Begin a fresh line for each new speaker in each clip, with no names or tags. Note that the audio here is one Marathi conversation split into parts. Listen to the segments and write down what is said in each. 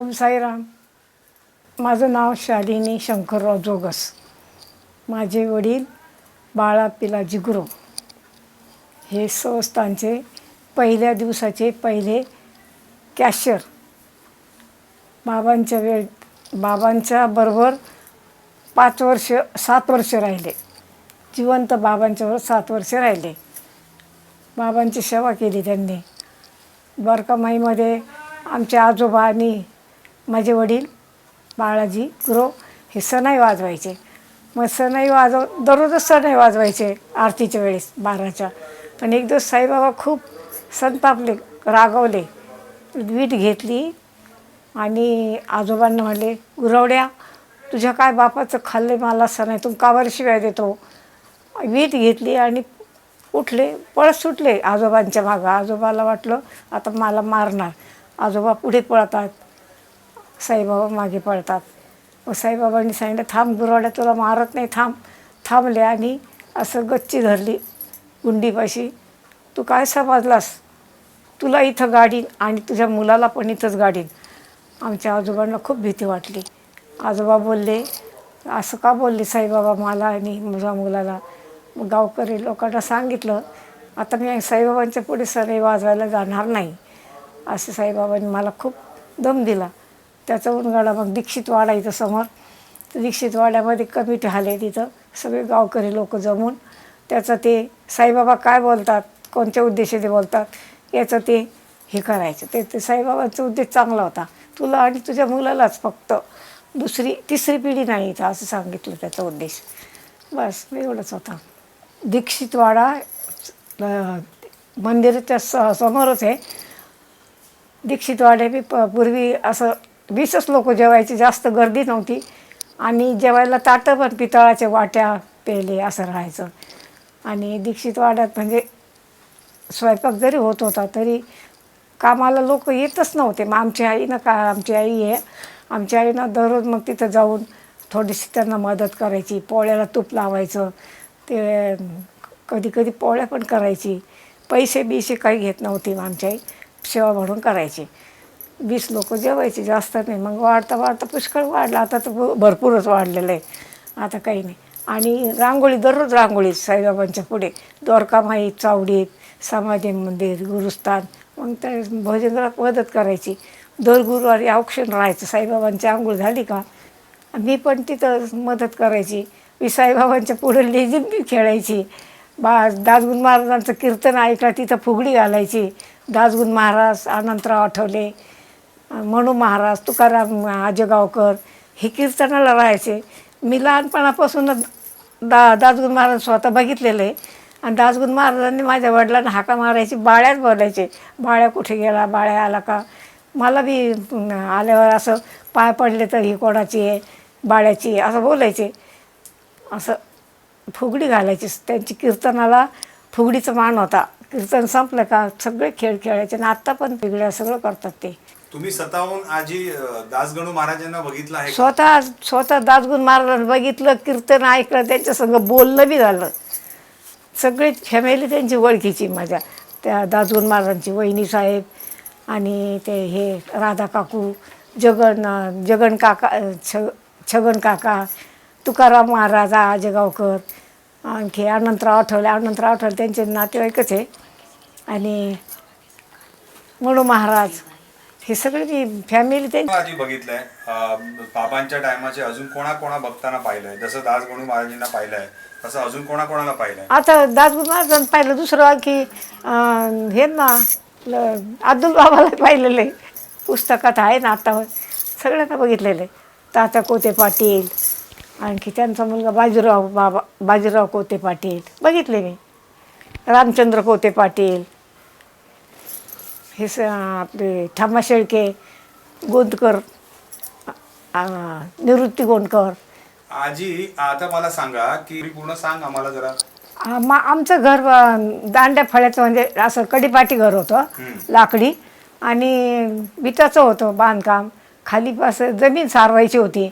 ओम साईराम माझं नाव शालिनी शंकरराव जोगस. माझे वडील बाळा पिलाजी गुरु. हे संस्थांचे पहिल्या दिवसाचे पहिले कॅशियर. बाबांच्या वेळ बाबांच्या बरोबर पाच वर्ष सात वर्ष राहिले. जिवंत बाबांच्यावर सात वर्ष राहिले. बाबांची सेवा केली त्यांनी. बरकामाईमध्ये आमच्या आजोबांनी माझे वडील बाळाजी गुरु हे सणाई वाजवायचे. मग सणाई वाजव दररोजच सनई वाजवायचे आरतीच्या वेळेस बाराच्या. पण एक दिवस साईबाबा खूप संतापले रागवले. वीट घेतली आणि आजोबांना म्हणले गुरवड्या तुझ्या काय बापाचं खाल्ले मला सण आहे तुम कावर शिवाय देतो? वीट घेतली आणि उठले पळत सुटले आजोबांच्या मागं. आजोबाला वाटलं आता मला मारणार. आजोबा पुढे पळतात. साईबाबा मागे पळतात व साईबाबांनी सांगितलं थांब गुरवाड्या तुला मारत नाही थांब. थांबले आणि असं गच्ची धरली गुंडीपाशी. तू काय समजलास? तुला इथं गाडीन आणि तुझ्या मुलाला पण इथंच गाडीन. आमच्या आजोबांना खूप भीती वाटली. आजोबा बोलले असं का बोलले साईबाबा मला आणि माझ्या मुलाला? मग गावकरी लोकांना सांगितलं आता मी साईबाबांच्या पुढे सरे वाजवायला जाणार नाही. असं साईबाबांनी मला खूप दम दिला. त्याचा उनगाडा मग दीक्षित वाडा इथं समोर. तर दीक्षित वाड्यामध्ये कमिटी आले तिथं. सगळे गावकरी लोक जमून. त्याचं ते साईबाबा काय बोलतात? कोणत्या उद्देशाने बोलतात? याचं ते हे करायचं. ते ते साईबाबांचा उद्देश चांगला होता. तुला आणि तुझ्या मुलालाच फक्त. दुसरी तिसरी पिढी नाही इथं असं सांगितलं त्याचा उद्देश. बस एवढंच होता. दीक्षितवाडा मंदिराच्या स समोरच आहे. दीक्षितवाडे बी प पूर्वी असं वीसच लोक जेवायची जास्त गर्दी नव्हती. आणि जेवायला ताटं पण पितळाच्या वाट्या पेले असं राहायचं. आणि दीक्षित वाड्यात म्हणजे स्वयंपाक जरी होत होता तरी कामाला लोक येतच नव्हते. मग आमची आई ना का आमची आई आहे आमची आईनं दररोज मग तिथं जाऊन थोडीशी त्यांना मदत करायची. पोळ्याला तूप लावायचं. ते कधी कधी पोळ्या पण करायची. पैसे बिसे काही घेत नव्हती मग आमची आई. सेवा म्हणून करायची. वीस लोक जेवायचे जास्त नाही. मग वाढता वाढता पुष्कळ वाढला. आता तर भ- भरपूरच वाढलेलं आहे. आता काही नाही. आणि रांगोळी दररोज रांगोळी साईबाबांच्या पुढे. द्वारकामाई चावडीत समाधी मंदिर गुरुस्थान. मग त्या भजनाला मदत करायची. दर गुरुवारी औक्षण राहायचं. साईबाबांची आंघोळ झाली का? मी पण तिथं मदत करायची. मी साईबाबांच्या पुढे लेझिम बी खेळायची. बा दासगुण महाराजांचं कीर्तन ऐकलं तिथं फुगडी घालायची. दासगुण महाराज अनंतराव आठवले. म्हणू महाराज तुकाराम आजगावकर हे कीर्तनाला राहायचे. मी लहानपणापासूनच दा दासगुण महाराज स्वतः बघितलेलं. आहे आणि दासगुण महाराजांनी माझ्या वडिलांना हाका मारायची बाळ्याच बोलायचे. बाळ्या कुठे गेला बाळ्या आला का? मला बी आल्यावर असं पाय पडले तर ही कोणाची आहे बाळ्याची आहे असं बोलायचे. असं फुगडी घालायची. त्यांची कीर्तनाला फुगडीचं मान होता. कीर्तन संपलं का सगळे खेळ खेळायचे. आणि आत्ता पण वेगळ्या सगळं करतात ते.
तुम्ही स्वतःहून आजी अं, दासगणू महाराजांना बघितलं आहे का?
स्वतः स्वतः दासगुण महाराज बघितलं कीर्तन ऐकलं त्यांच्या संग बोलणं बी झालं. सगळी फॅमिली त्यांची ओळखीची माझ्या. त्या दासगुण महाराजांची वहिनी साहेब आणि ते हे राधा काकू जगन जगन काका छ छगन काका तुकाराम महाराज आजगावकर आणखी अनंतराव आठवले. अनंतराव आठवले त्यांचे नातेवाईकच आहे आणि म्हणू महाराज हे सगळे मी फॅमिली त्यांची
आजी बघितलंय. अं, बाबांच्या टायमाचे अजून कोणा कोणा भक्तांना पाहिलंय. जसं दासगणू महाराजांना पाहिलंय तसं अजून कोणा कोणाला पाहिलंय?
आता दासगुण महाराजांनी पाहिलं दुसरं आणखी अं, हे ना ल- अब्दुल बाबाला पाहिलेलं आहे पुस्तकात आहे ना आता सगळ्यांना बघितलेलं आहे तात्या कोते पाटील आणखी त्यांचा मुलगा बाजीराव बाबा बाजीराव कोते पाटील. बघितले मी. रामचंद्र कोते पाटील. हे स आपले ठामा शेळके गोंदकर निवृत्ती गोंदकर.
आजी आता मला सांगा की पूर्ण सांग आम्हाला जरा.
आ- मा आमचं घर अ, दांड्या फळ्याचं म्हणजे असं कडीपाटी घर होतं लाकडी. आणि विटाचं होतं बांधकाम. खाली असं जमीन सारवायची होती.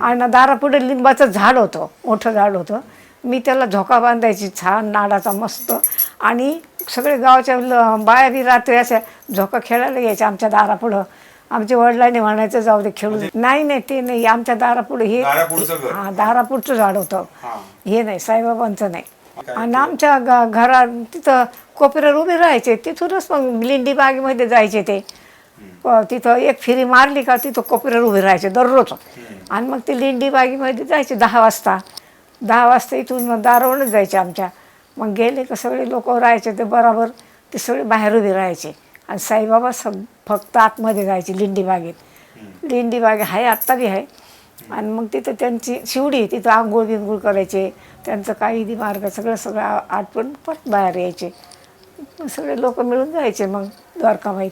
आणि दारापुढे लिंबाचं झाड होतं मोठं झाड होतं. मी त्याला झोका बांधायची छान नाडाचा मस्त. आणि सगळे गावाच्या ल- बाया बी रात्री अशा झोका खेळायला यायच्या आमच्या दारापुढं. आमच्या वडिलांनी म्हणायचं जाऊ दे खेळू दे. नाही नाही ते नाही. आमच्या दारापुढे हे
दारापुढचं घर.
हा दारापुढचं झाड होतं.
हा.
हे नाही साईबाबांचं नाही.
काय
आणि आमच्या ग- घरात तिथं कोपऱ्यावर उभे राहायचे. तिथूनच मग लिंडी बागेमध्ये जायचे ते. तिथं एक फेरी मारली का तिथं कोपऱ्यावर उभे राहायचे दररोज. आणि मग ते लिंडी बागेमध्ये जायचे दहा वाजता. दहा वाजता इथून मग दारावरच जायचे आमच्या. मग गेले का सगळे लोक राहायचे ते बरोबर ते सगळे बाहेर उभे राहायचे. आणि साईबाबा सग फक्त आतमध्ये जायचे लिंडी बागेत. लिंडी बाग आहे आत्ता बी आहे आणि मग तिथं त्यांची शिवडी तिथं आंघोळ बिंघोळ करायचे. त्यांचं काही बी मार्ग सगळं सगळं आ- आटपून परत बाहेर यायचे. सगळे लोक मिळून जायचे मग द्वारकामाईत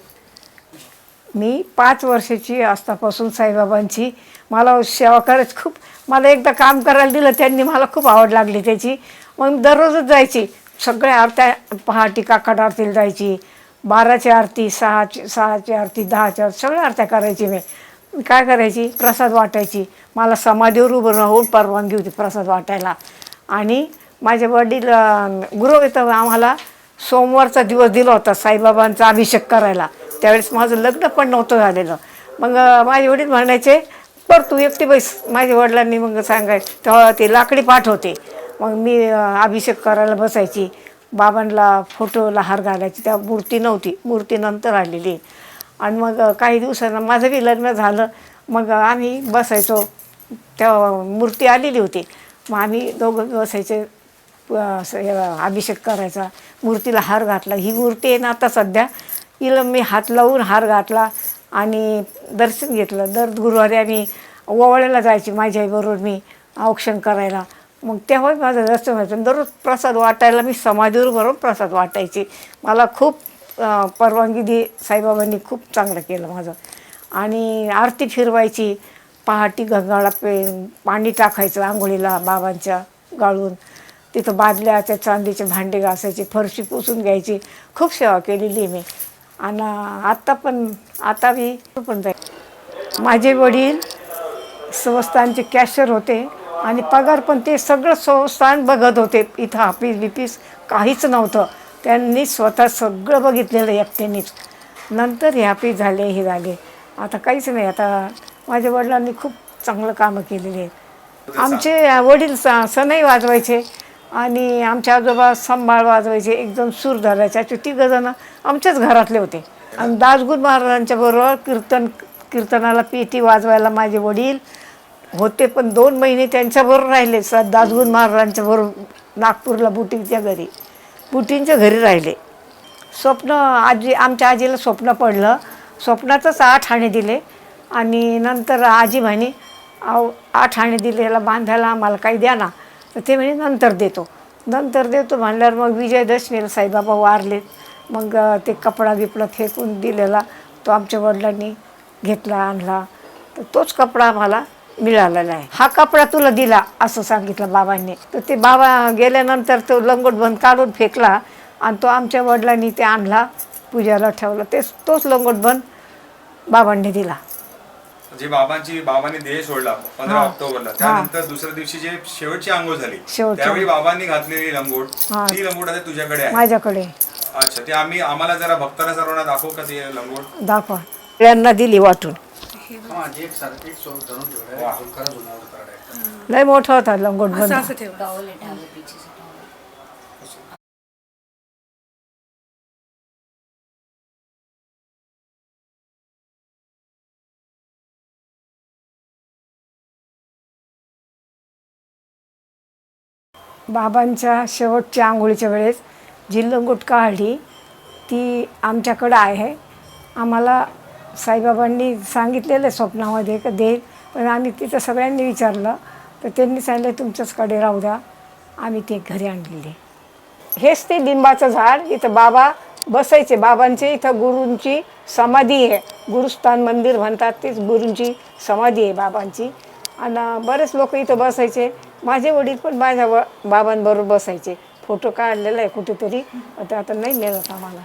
मी पाच वर्षाची असतापासून साईबाबांची. मला सेवा करायची खूप मला एकदा काम करायला दिलं त्यांनी मला खूप आवड लागली त्याची. मग दररोजच जायची. सगळ्या आरत्या पहाटी काकड आरतीला जायची. बाराची आरती सहाची सहाची आरती दहाची आरती सगळ्या आरत्या करायची मी. काय करायची? प्रसाद वाटायची. मला समाधीवर उभं राहून परवानगी होती प्रसाद वाटायला. आणि माझे वडील गुरु येतं आम्हाला सोमवारचा दिवस दिला होता साईबाबांचा अभिषेक करायला. त्यावेळेस माझं लग्न पण नव्हतं झालेलं. मग माझे वडील म्हणायचे पर तू एकटी बैस. माझ्या वडिलांनी मग सांगाय तेव्हा ते लाकडी पाठ होते. मग मी अभिषेक करायला बसायची. बाबांना फोटोला हार घालायची. त्या मूर्ती नव्हती. मूर्ती नंतर आलेली आणि मग काही दिवसांना माझं बी लग्न झालं. मग आम्ही बसायचो. तेव्हा मूर्ती आलेली होती. मग आम्ही दोघं बसायचे. असं हे अभिषेक करायचा. मूर्तीला हार घातला. ही मूर्ती आहे ना आता सध्या. हिला मी हात लावून हार घातला आणि दर्शन घेतलं. दर गुरुवारी आम्ही ओवाळ्याला जायची माझ्या आईबरोबर मी औक्षण करायला. मग तेव्हा माझं दर्शन व्हायचं. दररोज प्रसाद वाटायला मी समाधीवर भरून प्रसाद वाटायची. मला खूप परवानगी दे साईबाबांनी खूप चांगलं केलं माझं. आणि आरती फिरवायची. पहाटी गंगाळात पे पाणी टाकायचं आंघोळीला बाबांच्या गाळून. तिथं बादल्या त्या चांदीचे भांडे घासायचे फरशी पुसून घ्यायची. खूप सेवा केलेली मी. आणि आत्ता पण आता मी पण जाईल. माझे वडील संस्थानचे कॅशियर होते आणि पगार पण ते सगळं संस्थान बघत होते. इथं हापीस बिपीस काहीच नव्हतं. त्यांनी स्वतः सगळं बघितलेलं एकट्यानेच. नंतर हे हापीस झाले हे झाले. आता काहीच नाही. आता माझ्या वडिलांनी खूप चांगलं कामं केलेली आहेत. आमचे वडील स सनई वाजवायचे. आणि आमच्या आजोबा संभाळ वाजवायचे एकदम सूर धरायचे. असे तिघं आमच्याच घरातले होते. आणि दासगुर महाराजांच्या बरोबर कीर्तन कीर्तनाला पेटी वाजवायला माझे वडील होते पण दोन महिने त्यांच्याबरोबर राहिले. स दासगुर महाराजांच्या बरोबर नागपूरला बुटींच्या घरी. बुटींच्या घरी राहिले. स्वप्न आजी आमच्या आजीला स्वप्न पडलं. स्वप्नातच आठ आणे दिले. आणि नंतर आजी म्हणे अहो आठ आणे दिलेला बांधायला आम्हाला काही द्या ना. तर ते म्हणे नंतर देतो. नंतर देतो म्हणल्यावर मग विजयदशमीला साईबाबा वारलेत मग ते कपडा बिपडा फेकून दिलेला तो आमच्या वडिलांनी घेतला आणला. तर तोच कपडा आम्हाला मिळालेला आहे हा कपडा तुला दिला असं सांगितलं बाबांनी. तर ते बाबा गेल्यानंतर तो लंगोट बंद काढून फेकला आणि तो आमच्या वडिलांनी ते आणला पूजाला ठेवला. तेच तोच लंगोट बंद बाबांनी दिला.
जे बाबांची बाबांनी देह सोडला पंधरा. ऑक्टोबरला. त्यानंतर दुसऱ्या दिवशी जे शेवटची आंघोळ झाली
शेवटची.
त्यावेळी बाबांनी घातलेली लंगोट.
हा.
ती लंगोट आता तुझ्याकडे आहे.
माझ्याकडे.
अच्छा ते आम्ही आम्हाला जरा भक्तांना सर्वांना दाखवू का ते लंगोट?
दाखवा. यांना दिली वाटून. लय मोठा होता लंगोट बंद. बाबांच्या शेवटच्या आंघोळीच्या वेळेस जी लंगोट काढली ती आमच्याकडं आहे. आम्हाला साईबाबांनी सांगितलेलं आहे स्वप्नामध्ये का देईल पण आम्ही तिथं सगळ्यांनी विचारलं तर त्यांनी सांगितलं तुमच्याचकडे राहू द्या आम्ही ते घरी आणलेले हेच ते लिंबाचं झाड इथं बाबा बसायचे. बाबांचे इथं गुरूंची समाधी आहे. गुरुस्थान मंदिर म्हणतात तेच गुरूंची समाधी आहे बाबांची. आणि बरेच लोक इथं बसायचे. माझे वडील पण माझ्या व बाबांबरोबर बसायचे. फोटो काढलेला आहे कुठेतरी. आता आता नाही मिळत आम्हाला.